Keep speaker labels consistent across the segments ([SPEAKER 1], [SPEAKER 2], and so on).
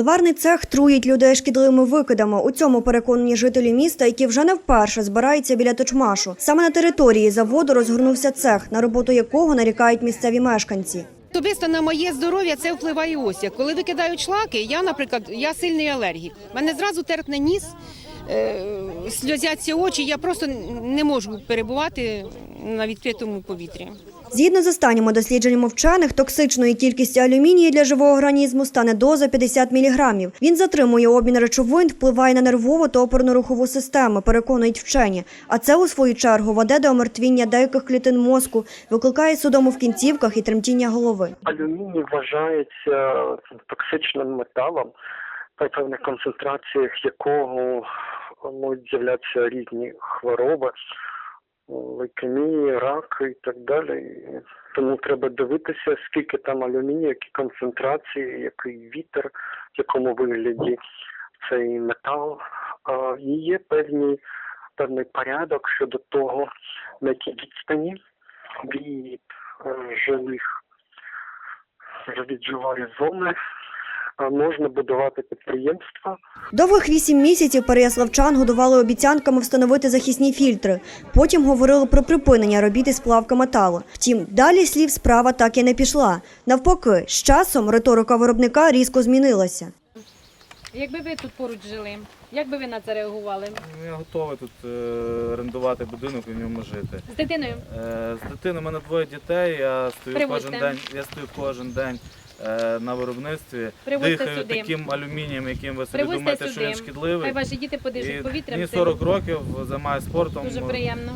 [SPEAKER 1] Ливарний цех труїть людей шкідливими викидами. У цьому переконані жителі міста, які вже не вперше збираються біля точмашу. Саме на території заводу розгорнувся цех, на роботу якого нарікають місцеві мешканці.
[SPEAKER 2] Особисто на моє здоров'я це впливає ось як. Коли викидають шлаки, я, наприклад, я сильний алергік. Мене зразу терпне ніс, е, сльозяться очі, я просто не можу перебувати на відкритому повітрі.
[SPEAKER 1] Згідно з останніми дослідженнями вчених, токсичною кількістю алюмінію для живого організму стане доза 50 мг. Він затримує обмін речовин, впливає на нервову та опорно-рухову систему, переконують вчені. А це у свою чергу веде до омертвіння деяких клітин мозку, викликає судому в кінцівках і тремтіння голови.
[SPEAKER 3] Алюміній вважається токсичним металом, при певних концентраціях якого можуть з'являтися різні хвороби, лейкемії, рак і так далі. Тому треба дивитися, скільки там алюмінію, які концентрації, який вітер, в якому вигляді цей метал. І є певні, певний порядок щодо того, на якій відстані від е, жилих від жилої зони можна будувати підприємства.
[SPEAKER 1] Довгих вісім місяців переяславчан годували обіцянками встановити захисні фільтри. Потім говорили про припинення робіт із плавка металу. Втім, далі слів справа так і не пішла. Навпаки, з часом риторика виробника різко змінилася.
[SPEAKER 4] Якби ви тут поруч жили, як би ви на це реагували?
[SPEAKER 5] Ну, Я готовий тут е, орендувати будинок і в ньому жити.
[SPEAKER 4] З дитиною?
[SPEAKER 5] Е, з дитиною у мене двоє дітей. Я стою
[SPEAKER 4] Привозьте.
[SPEAKER 5] кожен день. Я стою кожен день е, на виробництві.
[SPEAKER 4] Привозьте
[SPEAKER 5] дихаю
[SPEAKER 4] сюди.
[SPEAKER 5] таким алюмінієм, яким ви собі
[SPEAKER 4] Привозьте
[SPEAKER 5] думаєте, що
[SPEAKER 4] сюди.
[SPEAKER 5] він шкідливий.
[SPEAKER 4] Хай ваші діти подишуть
[SPEAKER 5] повітря
[SPEAKER 4] повітрям.
[SPEAKER 5] мені
[SPEAKER 4] цим.
[SPEAKER 5] 40 років, займаюся спортом.
[SPEAKER 4] Дуже приємно.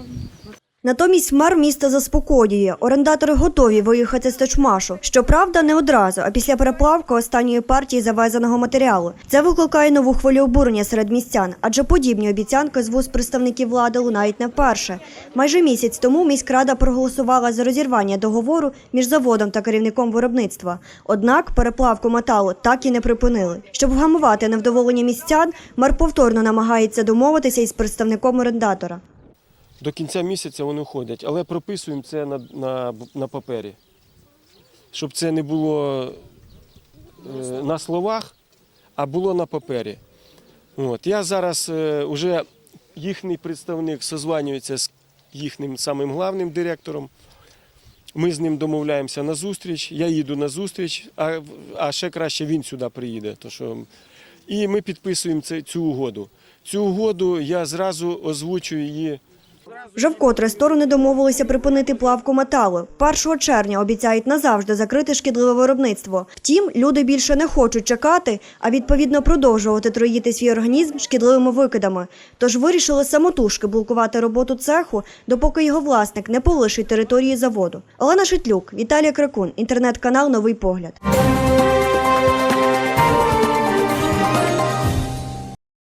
[SPEAKER 1] Натомість мер міста заспокоює. Орендатори готові виїхати з Точмашу. Щоправда, не одразу, а після переплавки останньої партії завезеного матеріалу. Це викликає нову хвилю обурення серед містян, адже подібні обіцянки з вуз представників влади лунають не вперше. Майже місяць тому міськрада проголосувала за розірвання договору між заводом та керівником виробництва. Однак переплавку металу так і не припинили. Щоб вгамувати невдоволення містян, мер повторно намагається домовитися із представником орендатора.
[SPEAKER 6] До кінця місяця вони ходять, але прописуємо це на, на, на папері. Щоб це не було е, на словах, а було на папері. От. Я зараз е, вже їхній представник созванюється з їхнім самим главним директором. Ми з ним домовляємося на зустріч. Я їду на зустріч, а, а ще краще він сюди приїде. То що... І ми підписуємо це, цю угоду. Цю угоду я зразу озвучую її.
[SPEAKER 1] Вже вкотре сторони домовилися припинити плавку металу. 1 червня обіцяють назавжди закрити шкідливе виробництво. Втім, люди більше не хочуть чекати, а відповідно продовжувати троїти свій організм шкідливими викидами. Тож вирішили самотужки блокувати роботу цеху, допоки його власник не полишить території заводу. Олена Шитлюк, Віталій Кракун, інтернет-канал Новий погляд.